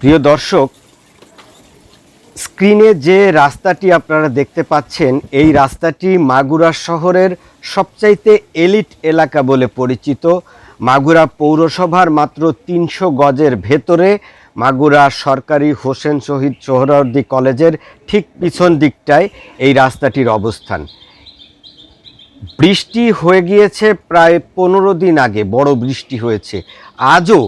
প্রিয় দর্শক, স্ক্রিনে যে রাস্তাটি আপনারা দেখতে পাচ্ছেন, এই রাস্তাটি মাগুরা শহরের সবচাইতে এলিট এলাকা বলে পরিচিত। মাগুরা পৌরসভার মাত্র তিনশো গজের ভেতরে মাগুরা সরকারি হোসেন শহীদ সোহরাওয়ার্দী কলেজের ঠিক পিছন দিকটায় এই রাস্তাটির অবস্থান। বৃষ্টি হয়ে গিয়েছে প্রায় পনেরো দিন আগে, বড় বৃষ্টি হয়েছে। আজও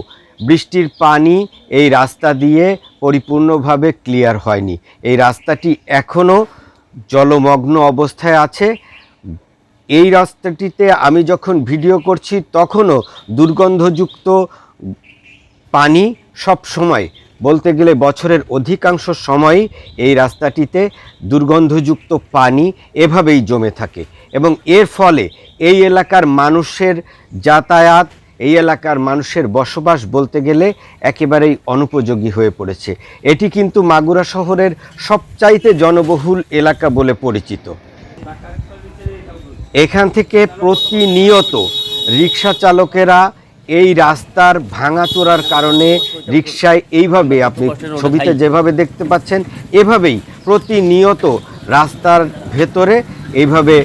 বৃষ্টির পানি এই রাস্তা দিয়ে পরিপূর্ণভাবে ক্লিয়ার হয়নি। এই রাস্তাটি এখনও জলমগ্ন অবস্থায় আছে। এই রাস্তাটিতে আমি যখন ভিডিও করছি, তখনও দুর্গন্ধযুক্ত পানি সব সময় বলতে গেলে বছরের অধিকাংশ সময় এই রাস্তাটিতে দুর্গন্ধযুক্ত পানি এভাবেই জমে থাকে। এবং এর ফলে এই এলাকার মানুষের যাতায়াত এই এলাকার মানুষের বসবাস বলতে গেলে একেবারেই অনুপযোগী হয়ে পড়েছে। এটি কিন্তু মাগুরা শহরের সবচাইতে জনবহুল এলাকা বলে পরিচিত। এখান থেকে প্রতিনিয়ত রিক্সা চালকেরা এই রাস্তার ভাঙাচোরার কারণে রিক্সায় এইভাবে আপনি ছবিতে যেভাবে দেখতে পাচ্ছেন, এভাবেই প্রতিনিয়ত রাস্তার ভেতরে এইভাবে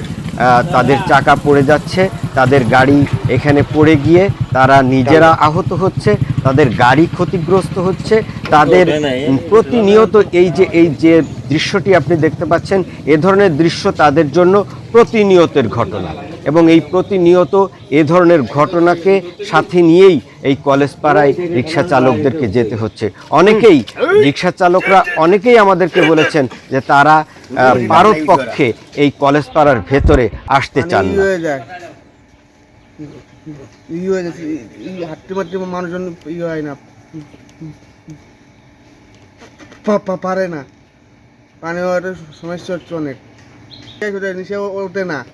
তাদের চাকা পড়ে যাচ্ছে, তাদের গাড়ি এখানে পড়ে গিয়ে তারা নিজেরা আহত হচ্ছে তাদের গাড়ি ক্ষতিগ্রস্ত হচ্ছে তাদের প্রতিনিয়ত এই যে এই যে দৃশ্যটি আপনি দেখতে পাচ্ছেন এ ধরনের দৃশ্য তাদের জন্য প্রতিনিয়তের ঘটনা। এবং এই প্রতিনিয়ত এ ধরনের ঘটনাকে সাথে নিয়েই এই কলেজ পাড়ায় রিক্সা চালকদেরকে যেতে হচ্ছে। অনেকেই রিক্সা চালকরা অনেকেই আমাদেরকে বলেছেন যে তারা ভারত পক্ষে এই কলেজ পাড়ার ভেতরে আসতে চান না। হয়ে যাচ্ছে হাঁটতে মারতে মানুষজন ই হয় না। পা- পা- পারে না। পানি হওয়ার সমস্যা হচ্ছে অনেক। নিচে ওঠে না।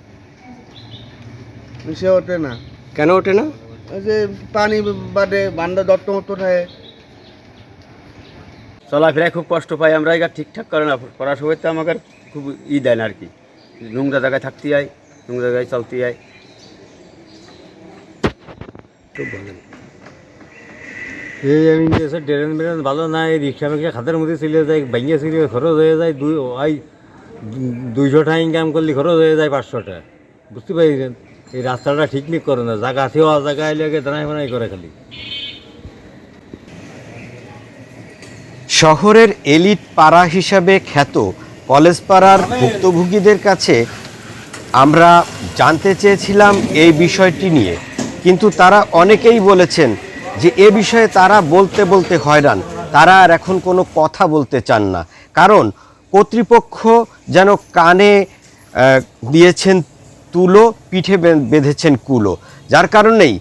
নিচে ওঠে না। কেন ওঠে না? যে পানি বাদে বান্দা দত্ত মতো থাকে। চলাফেরায় খুব কষ্ট পাই আমরা এবার ঠিকঠাক করে না। করার সময় তো আমাকে খুব ই দেয় না আর কি। নোংরা জায়গায় থাকতে হয় নোংরা জায়গায় চলতে হয়। খুব ভালো এই আমি এসে ড্রেন ব্রেন ভালো নাই রিক্সা ফিক্সা খাতের মধ্যে চলে যায় ভাঙিয়ে চলে খরচ হয়ে যায় দুই ওই দুইশো টাকা ইনকাম করলে খরচ হয়ে যায় পাঁচশো টাকা। বুঝতে পারছেন? এই রাস্তাটা ঠিক ঠিক করে না জায়গা থেওয়া জায়গা এলে দাঁড়াই বানাই করে খালি। শহরের এলিট পাড়া হিসাবে খ্যাত কলেজ পাড়ার ভুক্তভোগীদের কাছে আমরা জানতে চেয়েছিলাম এই বিষয়টি নিয়ে। কিন্তু তারা অনেকেই বলেছেন যে এ বিষয়ে তারা বলতে বলতে হয়রান। তারা আর এখন কোনো কথা বলতে চান না। কারণ কর্তৃপক্ষ যেন কানে দিয়েছেন তুলো, পিঠে বেঁধেছেন কুলো। যার কারণেই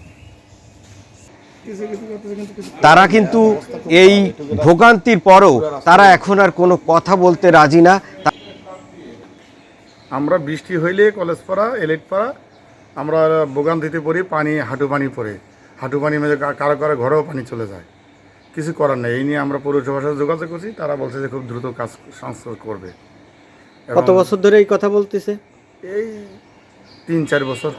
তারা কিন্তু এই ভোগান্তির পরও তারা এখন আর কোনো কথা বলতে রাজি না। আমরা বৃষ্টি হইলে কলেজ পাড়া এলেট পাড়া আমরা ভোগান্তিতে পড়ি পানি হাঁটু পানি পড়ে। হাঁটু পানি মেঝে কারও কারও ঘরেও পানি চলে যায়। কিছু করার নেই। এই নিয়ে আমরা পৌরসভার সাথে যোগাযোগ করছি। তারা বলছে যে খুব দ্রুত কাজ সংস্কার করবে। কত বছর ধরে এই কথা বলতেছে? এই তিন চার বছর।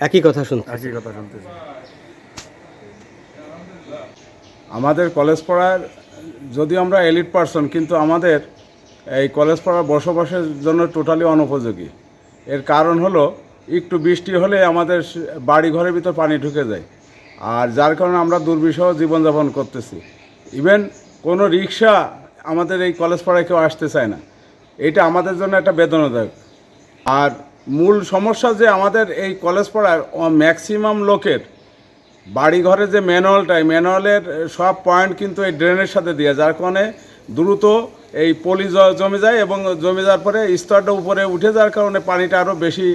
একই কথা শুন একই কথা শুনতেছি। আমাদের কলেজ পড়ার যদিও আমরা এলিট পার্সন কিন্তু আমাদের এই কলেজ পড়ার বসবাসের জন্য টোটালি অনুপযোগী। এর কারণ হলো একটু বৃষ্টি হলে আমাদের বাড়ি ঘরের ভিতর পানি ঢুকে যায়। আর যার কারণে আমরা দুর্বিষহ জীবনযাপন করতেছি। ইভেন কোনো রিক্সা আমাদের এই কলেজ পাড়ায় কেউ আসতে চায় না। এটা আমাদের জন্য একটা বেদনাদায়ক। আর মূল সমস্যা যে আমাদের এই কলেজ পাড়ার ম্যাক্সিমাম লোকের বাড়ি ঘরে যে ম্যানুয়ালটা, এই ম্যানুয়ালের সব পয়েন্ট কিন্তু এই ড্রেনের সাথে দিয়ে যার কারণে দ্রুত এই পলি জমে যায় এবং জমে যাওয়ার পরে স্তরটা উপরে উঠে যাওয়ার কারণে পানিটা আরও বেশি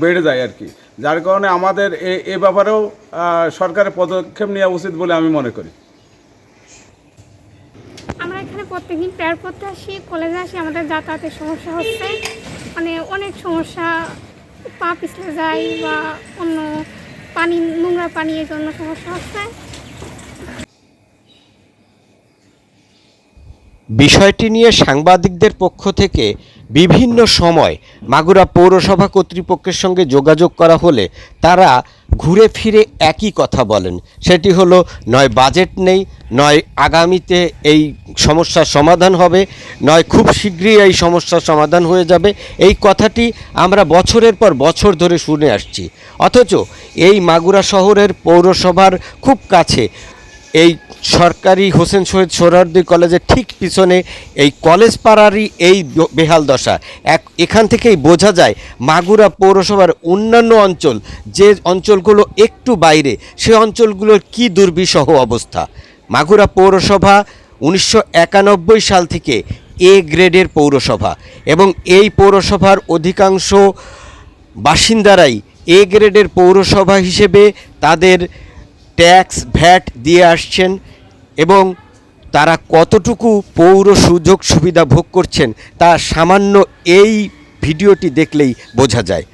বেড়ে যায় আর কি। যার কারণে আমাদের এ- ব্যাপারেও সরকারের পদক্ষেপ নেওয়া উচিত বলে আমি মনে করি। আমরা এখানে প্রত্যেকদিন প্রেয়ার করতে আসি, কলেজে আসি, আমাদের যাতায়াতের সমস্যা হচ্ছে। মানে অনেক সমস্যা, পা পিছলে যায় বা অন্য পানি, নোংরা পানি এর জন্য সমস্যা হচ্ছে। বিষয়টি নিয়ে সাংবাদিকদের পক্ষ থেকে বিভিন্ন সময় মাগুরা পৌরসভা কর্তৃপক্ষের সঙ্গে যোগাযোগ করা হলে তারা ঘুরে ফিরে একই কথা বলেন। সেটি হলো, নয় বাজেট নেই, নয় আগামীতে এই সমস্যার সমাধান হবে, নয় খুব শীঘ্রই এই সমস্যার সমাধান হয়ে যাবে। এই কথাটি আমরা বছরের পর বছর ধরে শুনে আসছি। অথচ এই মাগুরা শহরের পৌরসভার খুব কাছে এই সরকারি হোসেন শহীদ সোহরাওয়ার্দী কলেজের ঠিক পিছনে এই কলেজ পাড়ারই এই বেহাল দশা। এক, এখান থেকেই বোঝা যায় মাগুরা পৌরসভার অন্যান্য অঞ্চল, যে অঞ্চলগুলো একটু বাইরে, সে অঞ্চলগুলোর কি দুর্বিষহ অবস্থা? মাগুরা পৌরসভা উনিশশো একানব্বই সাল থেকে এ গ্রেডের পৌরসভা এবং এই পৌরসভার অধিকাংশ বাসিন্দারাই এ গ্রেডের পৌরসভা হিসেবে তাদের ট্যাক্স, ভ্যাট দিয়ে আসছেন এবং তারা কতটুকু পৌর সুযোগ সুবিধা ভোগ করছেন তা সামান্য এই ভিডিওটি দেখলেই বোঝা যায়।